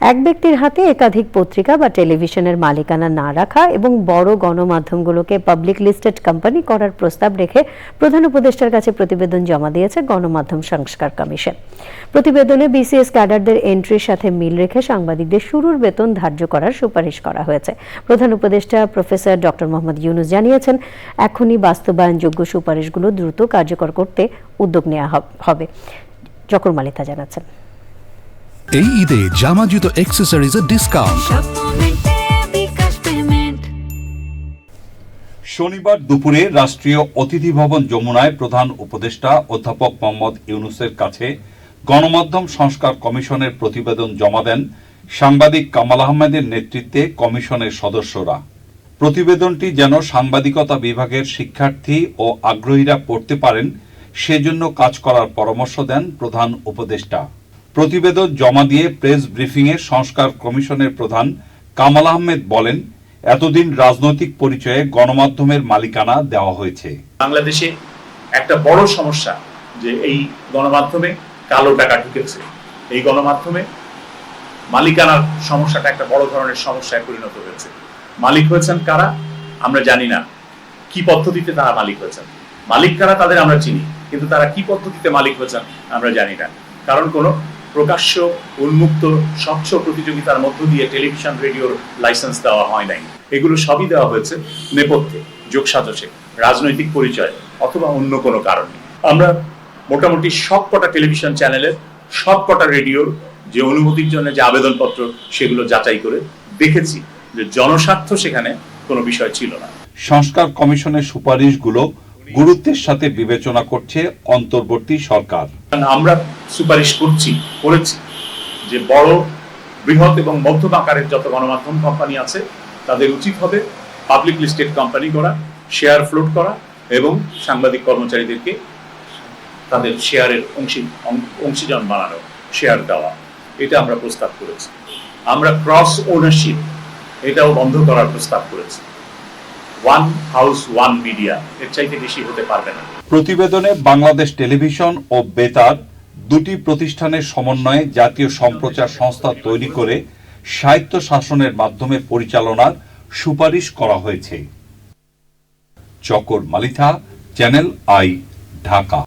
এক ব্যক্তির হাতে একাধিক পত্রিকা বা টেলিভিশনের মালিকানা না রাখা এবং বড় গণমাধ্যমগুলোকে পাবলিক লিস্টেড কোম্পানি করার প্রস্তাব রেখে প্রধান উপদেষ্টার কাছে প্রতিবেদন জমা দিয়েছে গণমাধ্যম সংস্কার কমিশন। প্রতিবেদনে বিসিএস ক্যাডারদের এন্ট্রির সাথে মিল রেখে সাংবাদিকদের শুরুর বেতন ধার্য করার সুপারিশ করা হয়েছে। প্রধান উপদেষ্টা প্রফেসর ডক্টর মোহাম্মদ ইউনুস জানিয়েছেন, এখনই বাস্তবায়নযোগ্য সুপারিশগুলো দ্রুত কার্যকর করতে উদ্যোগ নেওয়া হবে। জকর মালিতা জানাচ্ছেন। এই ঈদে জামা জুতো অ্যাক্সেসরিজের ডিসকাউন্ট শনিবার দুপুরে রাষ্ট্রীয় অতিথি ভবন যমুনায় প্রধান উপদেষ্টা অধ্যাপক মোহাম্মদ ইউনুসের কাছে গণমাধ্যম সংস্কার কমিশনের প্রতিবেদন জমা দেন সাংবাদিক কামাল আহমেদের নেতৃত্বে কমিশনের সদস্যরা। প্রতিবেদনটি যেন সাংবাদিকতা বিভাগের শিক্ষার্থী ও আগ্রহীরা পড়তে পারেন, সেজন্য কাজ করার পরামর্শ দেন প্রধান উপদেষ্টা। প্রতিবেদন জমা দিয়ে প্রেস ব্রিফিংয়ে সংস্কার কমিশনের প্রধান কামাল আহমেদ বলেন, এতদিন রাজনৈতিক পরিচয়ে গণমাধ্যমের মালিকানা দেওয়া হয়েছে। বাংলাদেশে একটা বড় সমস্যা যে এই গণমাধ্যমে কালো টাকা ঢুকেছে। এই গণমাধ্যমে মালিকানার সমস্যাটা একটা বড় ধরনের সমস্যায় পরিণত হয়েছে। মালিক হয়েছেন কারা? আমরা জানি না। কি পদ্ধতিতে তারা মালিক হয়েছেন? মালিক কারা তাদের আমরা চিনি, কিন্তু তারা কি পদ্ধতিতে মালিক হয়েছেন আমরা জানি না। কারণ কোনো প্রকাশ্য, উন্মুক্ত, স্বচ্ছ প্রতিযোগিতার মধ্য দিয়ে টেলিভিশন, রেডিওর লাইসেন্স দেওয়া হয় নাই। এগুলো সবই দেওয়া হয়েছে নেপথ্যে, যোগসাজশে, রাজনৈতিক পরিচয় অথবা অন্য কোনো কারণে। আমরা মোটামুটি সব কটা টেলিভিশন চ্যানেলের সব কটা রেডিওর যে অনুমতির জন্য যে আবেদনপত্র, সেগুলো যাচাই করে দেখেছি যে জনস্বার্থ সেখানে কোনো বিষয় ছিল না। সংস্কার কমিশনের সুপারিশগুলো গুরুত্বের সাথে বিবেচনা করছে অন্তর্বর্তী সরকার। আমরা সুপারিশ করছি, করেছি যে বড়, বৃহৎ এবং মধ্যম আকারের যত গণমাধ্যম কোম্পানি আছে, তাদের উচিত হবে পাবলিক লিস্টেড কোম্পানি করা শেয়ার ফ্লোট করা এবং সাংবাদিক কর্মচারীদেরকে তাদের শেয়ারের অংশী, অংশীজন বানানো শেয়ার দেওয়া। এটা আমরা প্রস্তাব করেছি। আমরা ক্রস ওনারশিপ এটাও বন্ধ করার প্রস্তাব করেছি। ওয়ান হাউস ওয়ান মিডিয়া এর চাইতে বেশি হতে পারবে না। প্রতিবেদনে বাংলাদেশ টেলিভিশন ও বেতার দুটি প্রতিষ্ঠানের সমন্বয়ে জাতীয় সম্প্রচার সংস্থা তৈরি করে সাহিত্য শাসনের মাধ্যমে পরিচালনার সুপারিশ করা হয়েছে। Chakor Malitha, channel I, Dhaka.